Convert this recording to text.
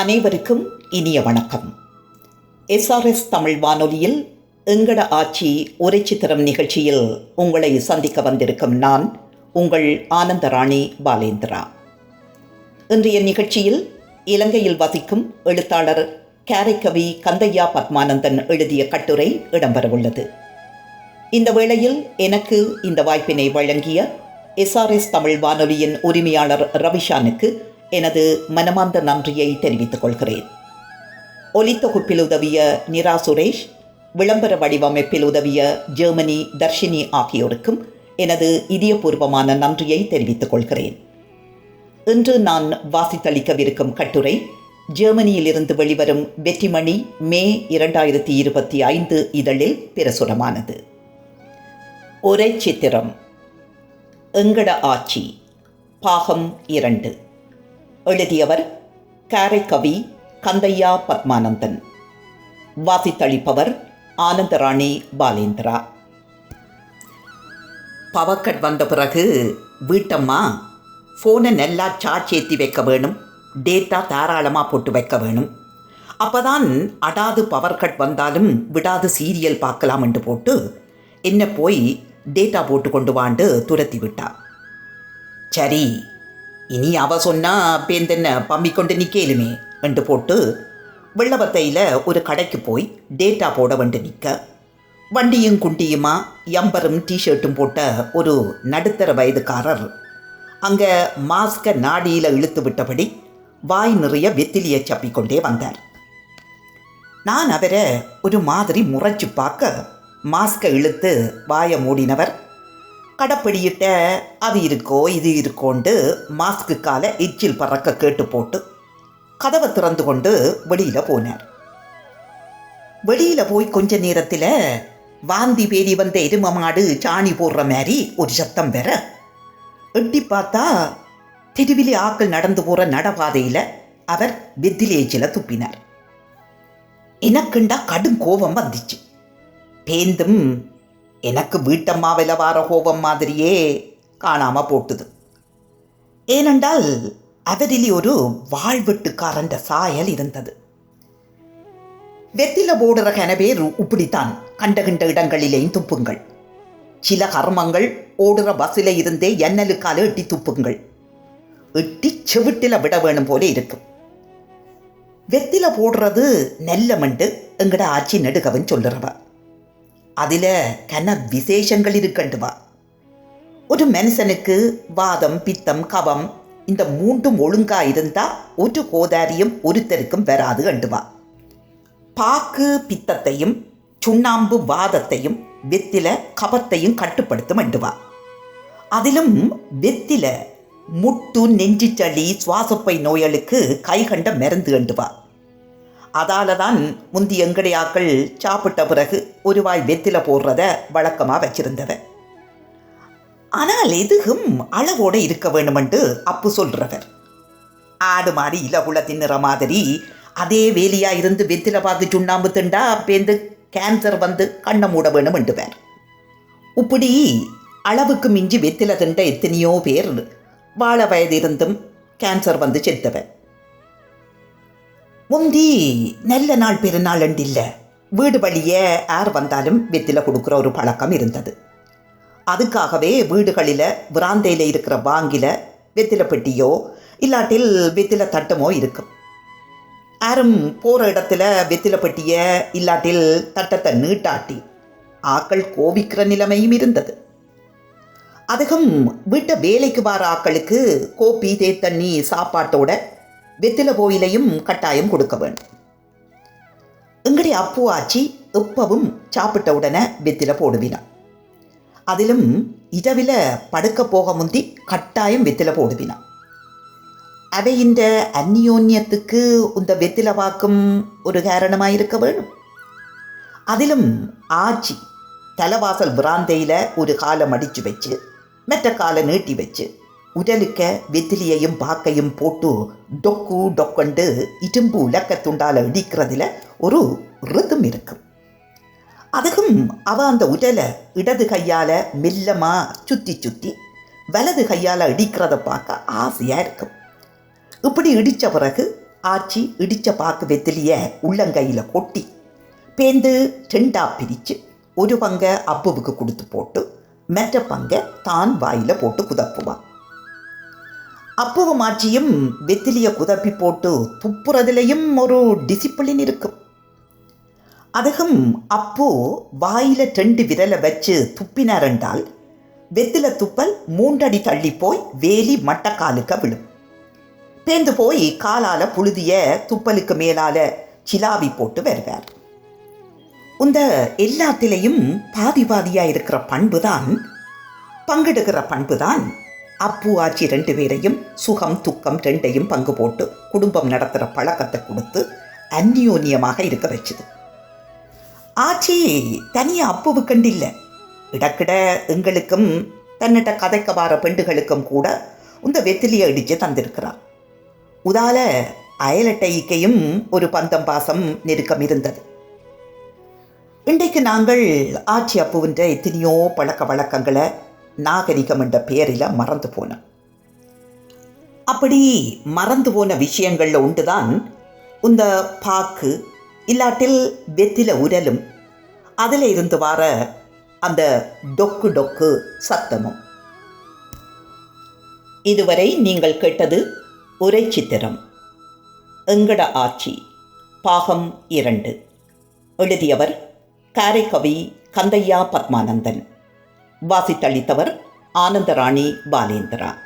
அனைவருக்கும் இனிய வணக்கம். எஸ்ஆர்எஸ் தமிழ் வானொலியில் எங்கட ஆட்சி உரை சித்திரம் நிகழ்ச்சியில் உங்களை சந்திக்க வந்திருக்கும் நான் உங்கள் ஆனந்தராணி பாலேந்திரா. இன்றைய நிகழ்ச்சியில் இலங்கையில் வசிக்கும் எழுத்தாளர் கேரைக்கவி கந்தையா பத்மானந்தன் எழுதிய கட்டுரை இடம்பெறவுள்ளது. இந்த வேளையில் எனக்கு இந்த வாய்ப்பினை வழங்கிய எஸ்ஆர்எஸ் தமிழ் வானொலியின் உரிமையாளர் ரவிஷானுக்கு எனது மனமார்ந்த நன்றியை தெரிவித்துக் கொள்கிறேன். ஒலித்தொகுப்பில் உதவிய நிரா சுரேஷ் விளம்பர வடிவமைப்பில் உதவிய ஜெர்மனி தர்ஷினி ஆகியோருக்கும் எனது இதயபூர்வமான நன்றியை தெரிவித்துக் கொள்கிறேன். இன்று நான் வாசித்தளிக்கவிருக்கும் கட்டுரை ஜெர்மனியிலிருந்து வெளிவரும் வெற்றிமணி மே இரண்டாயிரத்தி இருபத்தி ஐந்து இதழில் பிரசுரமானது. ஒரே சித்திரம். எங்கட ஆட்சி பாகம் இரண்டு. எழுதியவர் காரைக்கவி கந்தையா பத்மானந்தன். வாசித்தளிப்பவர் ஆனந்தராணி பாலேந்திரா. பவக்கட் வந்த பிறகு வீட்டம்மா ஃபோனை நல்லா சார்ஜ் ஏற்றி வைக்க வேணும். டேட்டா தாராளமாக போட்டு வைக்க வேணும். அப்போதான் அடாது பவர் கட் வந்தாலும் விடாது சீரியல் பார்க்கலாம் என்று போட்டு என்ன போய் டேட்டா போட்டு கொண்டு வாண்டு துரத்தி விட்டா. சரி இனி அவ சொன்னா பேந்தென்ன பம்பி கொண்டு நிற்கலுமே என்று போட்டு வெள்ளவத்தையில் ஒரு கடைக்கு போய் டேட்டா போட வேண்டு நிற்க வண்டியும் குண்டியுமா எம்பரும் டிஷர்ட்டும் போட்ட ஒரு நடுத்தர வயதுக்காரர் அங்கே மாஸ்கை நாடியில் இழுத்து விட்டபடி வாய் நிறைய வெத்திலியை சப்பிக்கொண்டே வந்தார். நான் அவரை ஒரு மாதிரி முறைச்சு பார்க்க மாஸ்கை இழுத்து வாயை மூடினவர் கடப்பிடியிட்ட அது இருக்கோ இது இருக்கோண்டு மாஸ்க்கு கால எச்சில் பறக்க கேட்டு போட்டு கதவை திறந்து கொண்டு வெளியில் போனார். வெளியில் போய் கொஞ்ச நேரத்தில் வாந்தி பேரி வந்த எரும மாடு சாணி போடுற மாதிரி ஒரு சத்தம் வேற. எட்டி பார்த்தா தெருவிலே ஆக்கள் நடந்து போகிற நடபாதையில் அவர் வித்திலேஜில் துப்பினார். எனக்குண்டா கடும் கோபம் வந்துச்சு. பேந்தும் எனக்கு வீட்டம்மாவில் வார கோபம் மாதிரியே காணாமல் போட்டுது. ஏனென்றால் அவரில் ஒரு வாழ்வெட்டுக்காரன்ற சாயல் இருந்தது. வெத்தில போடுற கனவேர் இப்படித்தான் கண்ட கண்ட இடங்களிலேயும் துப்புங்கள். சில கர்மங்கள் ஓடுற பஸ்ஸில் இருந்தே எண்ணலுக்கால எட்டி துப்புங்கள். எட்டி செவிட்டில் விட வேணும் போல இருக்கும் வெத்தில போடுறது நெல்லமண்டு எங்கட ஆட்சி நெடுகவன் சொல்லுறவன் அதில் கன விசேஷங்கள் இருக்கண்டுவா ஒரு மனுஷனுக்கு வாதம் பித்தம் கவம் இந்த மூன்றும் ஒழுங்கா இருந்தா ஒரு கோதாரியும் ஒருத்தருக்கும் வராது அண்டுவா பாக்கு பித்தத்தையும் சுண்ணாம்பு வாதத்தையும் வெத்தில கபத்தையும் கட்டுப்படுத்தும் அண்டுவா அதிலும் வெத்தில முட்டு நெஞ்சிச்சளி சுவாசப்பை நோய்களுக்கு கைகண்ட மருந்து அண்டுவா அதால தான் முந்தி எங்கடையாக்கள் சாப்பிட்ட பிறகு ஒரு வாய் வெத்தில போடுறத வழக்கமாக வச்சிருந்தவ ஆனால் எதுவும் அளவோட இருக்க வேணுமென்று அப்பு சொல்றவர். ஆடு மாறி இலகுல தின்னுற மாதிரி அதே வேலியாக இருந்து வெத்தில பார்த்து சுண்ணாம்பு திண்டா பேந்து கேன்சர் வந்து கண்ணை மூட வேணும் என்றுவர். இப்படி அளவுக்கு மிஞ்சி வெத்தில திண்ட எத்தனையோ பேர் வாழ வயது இருந்தும் கேன்சர் வந்து செத்தவர். முந்தி நல்ல நாள் பெருநாள் அண்டில்லை வீடு வழியே யார் வந்தாலும் வெத்தில கொடுக்குற ஒரு பழக்கம் இருந்தது. அதுக்காகவே வீடுகளில் விராந்தையில் இருக்கிற வாங்கில வெத்தில பெட்டியோ இல்லாட்டில் வெத்தில தட்டமோ இருக்கும். யாரும் போகிற இடத்துல வெத்தில பெட்டிய இல்லாட்டில் தட்டத்தை நீட்டாட்டி ஆக்கள் கோபிக்கிற நிலைமையும் இருந்தது. அதுக்கும் வீட்டை வேலைக்கு வர ஆக்களுக்கு கோப்பி தேத்தண்ணி சாப்பாட்டோட வெத்தில கோயிலையும் கட்டாயம் கொடுக்க வேண்டும். எங்களுடைய அப்பு ஆச்சி எப்பவும் சாப்பிட்ட உடனே வெத்தில போடுவினான் அதிலும் இரவில் படுக்க போக முந்தி கட்டாயம் வெத்தில போடுவினான் அவை இந்த அந்நியோன்யத்துக்கு இந்த வெத்தில வாக்கும் ஒரு காரணமாக இருக்க வேணும். அதிலும் ஆச்சி தலைவாசல் பிராந்தையில் ஒரு காலை மடித்து வச்சு மற்ற காலை நீட்டி வச்சு உடலுக்க வெத்திலியையும் பாக்கையும் போட்டு டொக்கு டொக்கண்டு இரும்பு உலக்க துண்டால இடிக்கிறதுல ஒரு ரிதம் இருக்கும். அதுக்கும் அவ அந்த உடலை இடது கையால் மெல்லமாக சுத்தி சுத்தி வலது கையால் இடிக்கிறத பார்க்க ஆசையாக இருக்கும். இப்படி இடித்த பிறகு ஆச்சி இடித்த பாக்கு வெத்திலிய உள்ளங்கையில் கொட்டி பேந்து ரெண்டாக பிரித்து ஒரு பங்கை அப்புவுக்கு கொடுத்து போட்டு மற்ற பங்கை தான் வாயில் போட்டு குதப்புவான் அப்புவும் ஆச்சியும் வெத்திலியை குதப்பி போட்டு துப்புறதுலையும் ஒரு டிசிப்ளின் இருக்கும். அதுவும் அப்போ வாயில ரெண்டு விரலை வச்சு துப்பினார் என்றால் வெத்தில துப்பல் மூன்றடி தள்ளி போய் வேலி மட்டக்காலுக்க விழும். பேந்து போய் காலால புழுதிய துப்பலுக்கு மேலால சிலாவி போட்டு வருவார். இந்த எல்லாத்திலையும் பாதி பாதியா இருக்கிற பண்பு தான் பங்கெடுக்கிற பண்பு தான் அப்பு ஆச்சி ரெண்டு பேரையும் சுகம் துக்கம் ரெண்டையும் பங்கு போட்டு குடும்பம் நடத்துகிற பழக்கத்தை கொடுத்து அந்யோன்யமாக இருக்க வச்சுது. ஆச்சி தனியாக அப்புவு கண்டில்லை. இடக்கிட எங்களுக்கும் தன்னிட்ட கதைக்க வார பெண்டுகளுக்கும் கூட இந்த வெத்திலியை இடித்து தந்திருக்கிறார் உதால அயலட்டைக்கையும் ஒரு பந்தம் பாசம் நெருக்கம் இருந்தது. இன்றைக்கு நாங்கள் ஆட்சி அப்புவின்ற எத்தனையோ பழக்க வழக்கங்களை நாகரிகம் என்ற பெயரில் மறந்து போனோம். அப்படி மறந்து போன விஷயங்களில் உண்டுதான் இந்த பாக்கு இல்லாட்டில் வெத்தில உரலும். அதில் இருந்து வர அந்த டொக்கு டொக்கு சத்தமும். இதுவரை நீங்கள் கேட்டது உரை சித்திரம். எங்கட ஆட்சி? பாகம் இரண்டு. எழுதியவர் காரைக்கவி கந்தையா பத்மானந்தன். வாசித்தளித்தவர் ஆனந்தராணி பாலேந்திரா.